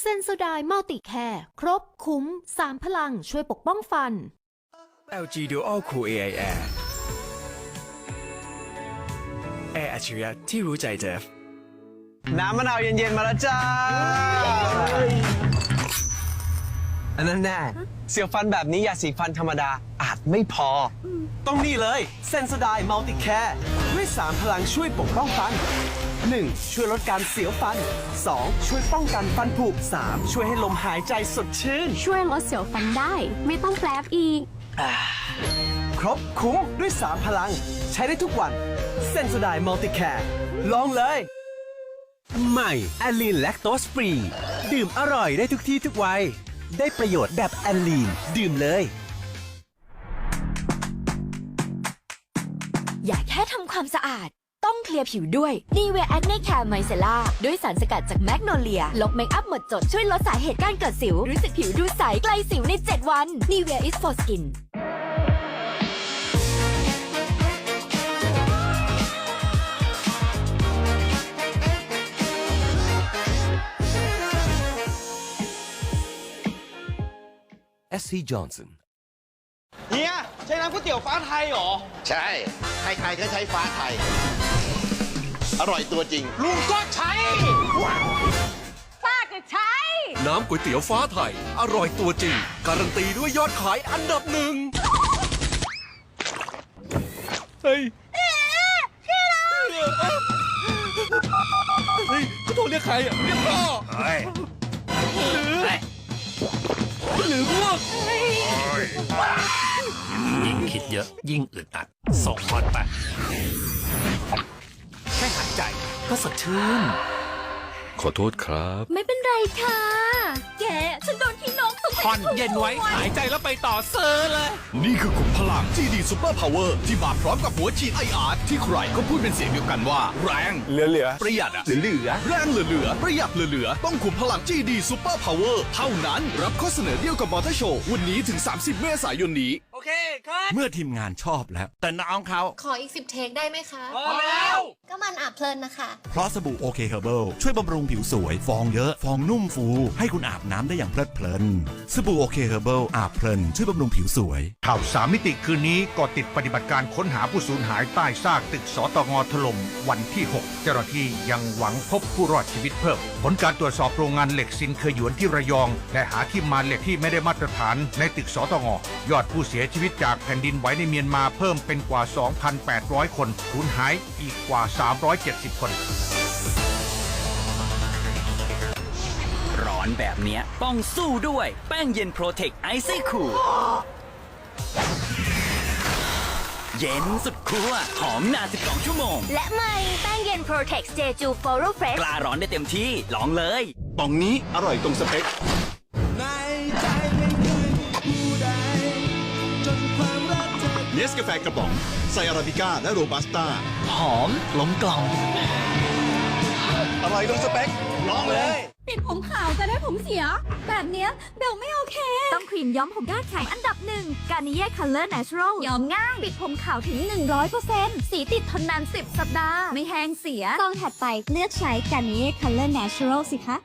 เซนโซไดมัลติแคร์ครบคุ้ม3พลังช่วยปกป้องฟัน LG Dual Cool AI Air แอร์อัจฉริยะที่รู้ใจเจฟน้ำมะนาวเย็นๆมาแล้วจ้า อันนั้นแน่เสียวฟันแบบนี้ยาสีฟันธรรมดาอาจไม่พอต้องนี่เลยเซน o ไดมัลติแคร์ด้วย3พลังช่วยปกป้องฟัน 1. ช่วยลดการเสียวฟัน 2. ช่วยป้องกันฟันผุ 3. ช่วยให้ลมหายใจสดชื่น ช่วยลดเสียวฟันได้ ไม่ต้องแปลบอีก ครบคุ้มด้วย 3 พลัง ใช้ได้ทุกวัน เซน o ไดมัลติแคร์ลองเลย ใหม่แอลลีนแลคโตสฟรี ดื่มอร่อยได้ทุกที่ทุกวัย ได้ประโยชน์แบบแอลลีน ดื่มเลย อย่าแค่ทำความสะอาด ต้องเคลียร์ผิวด้วย n ีเว a แอ n เน c แคร์ไมเซล่าด้วยสารสกัดจากแมกโนเลีย ลบเมคอัพหมดจดช่วยลดสาเหตุการเกิดสิว รู้สึกผิวดูใสไกลสิวใน 7 วัน n ีเว is for skin SC Johnson เฮียใช้น้ำก๋วยเตี๋ยวฟ้าไทยเหรอ ใช่ ใครๆก็ใช้ฟ้าไทย อร่อยตัวจริง ลุงก็ใช้ น้ำก๋วยเตี๋ยวฟ้าไทย อร่อยตัวจริง การันตีด้วยยอดขายอันดับหนึ่งเฮ้ยเฮ้ยเขาโทรเรียกใครอะเรียกพ่อหรือหรือพวกยิ่งคิดเยอะยิ่งอึดอัดส่งบอลไปแค่หันใจ ก็สดชื่น ขอโทษครับ ไม่เป็นไรค่ะ แก ฉันโดนพี่น้องสงสัยผ่อนเย็นไว้ หายใจแล้วไปต่อเซอร์เลย นี่คือขุมพลัง GD Super Power ที่มาพร้อมกับหัวฉีด IR ที่ใครก็พูดเป็นเสียงเดียวกันว่า แรงเหลือประหยัดอะเหลือๆแรงเหลือๆประหยัดเหลือๆต้องขุมพลัง GD Super Power เท่านั้นรับข้อเสนอเดียวกับมอเตอร์โชว์วันนี้ถึง 30 เมษายนนี้โอ เคครับ เมื่อทีมงานชอบแล้ว แต่น้องเขาขออีกสิบเทคได้ไหมคะ พอแล้ว ก็มันอาบเพลินนะคะ เพราะสบู่โอเคเฮอร์เบิลช่วยบำรุงผิวสวย ฟองเยอะ ฟองนุ่มฟู ให้คุณอาบน้ำได้อย่างเพลิดเพลิน สบู่โอเคเฮอร์เบิลอาบเพลินช่วยบำรุงผิวสวย ข่าวสามมิติคืนนี้ก็ติดปฏิบัติการค้นหาผู้สูญหายใต้ซากตึกสตงถล่มวันที่ 6 เจ้าหน้าที่ยังหวังพบผู้รอดชีวิตเพิ่ม ผลการตรวจสอบโรงงานเหล็กซินเคยหยวนที่ระยอง และหาที่มาเหล็กที่ไม่ได้มาตรฐานในตึกสตงยอดผู้เสียชีวิตจากแผ่นดินไหวในเมียนมาเพิ่มเป็นกว่า 2,800 คนสูญหายอีกกว่า 370 คน ร้อนแบบเนี้ยต้องสู้ด้วยแป้งเย็นโปรเทคไอซี่คูลเย็นสุดขั้วหอมนาน 12 ชั่วโมง และใหม่แป้งเย็น Protex Jeju Floral Fresh กล้าร้อนได้เต็มที่ ลองเลย ป่องนี้อร่อยตรงสเปค กาแฟกระป๋อง ใส่อาราบิก้าและโรบัสต้า หอมกลมกล่อมอร่อยตรงสเปคลองเลยปิดผมขาวจะได้ผมเสีย แบบเนี้ยเบลไม่โอเค ต้องครีมย้อมผมยอดขายอันดับหนึ่งการนิเย่คัลเลอร์เนเชอรัลย้อมง่าย ปิดผมขาวถึง 100%สีติดทนนาน 10 สัปดาห์ ไม่แห้งเสีย ต้องถัดไปเลือกใช้การนิเย่คัลเลอร์เนเชอรัลสิคะ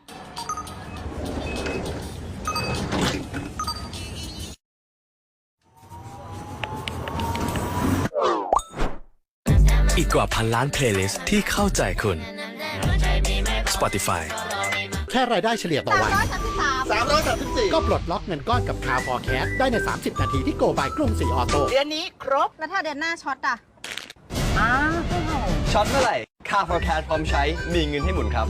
อีกกว่าพันล้านเพลย์ลิสต์ที่เข้าใจคุณ Spotify แค่รายได้เฉลี่ยต่อวัน 334 ก็ปลดล็อกเงินก้อนกับคาร์ฟอร์แคสได้ใน 30 นาทีที่โกบายกรุงศรีออโต้เดือนนี้ครบ แล้วถ้าเดือนหน้าช็อตอะช็อตเมื่อไหร่ค่า forecast พร้อมใช้มีเงินให้หมุนครับ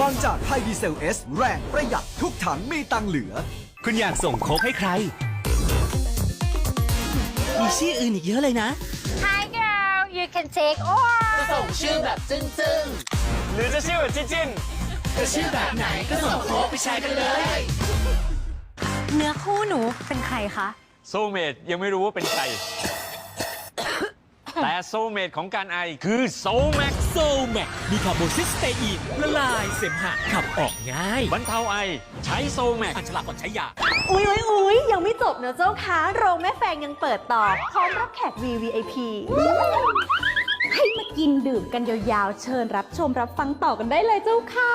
บางจากไฮดีเซลเอสแรงประหยัดทุกถังมีตังเหลือ คุณอยากส่งโค้กให้ใคร มีชื่ออื่นอีกเยอะเลยนะ Hi girl you can take or ส่งชื่อแบบจึ้งจึ้งๆหรือจะชื่อแบบจิ้นจิ้นจะชื่อแบบไหนก็ส่งโค้ดไปแชร์กันเลย เนื้อคู่หนูเป็นใครคะ โซเมดยังไม่รู้ว่าเป็นใคร แต่โซเมดของการไอคือโซแม็กโซแมกมีคาร์โบซิสเตอีนละลายเสมหะขับออกง่ายบรรเทาไอ ใช้โซแม็กอันฉลากก่อนใช้ยา อุ๊ยอุ๊ยอุ๊ยอย่าจบนะเจ้าค่ะโรงแม่แฟงยังเปิดต่อ พร้อมรับแขก VVIP ให้มากินดื่มกันยาวๆ เชิญรับชมรับฟังต่อกันได้เลยเจ้าค่ะ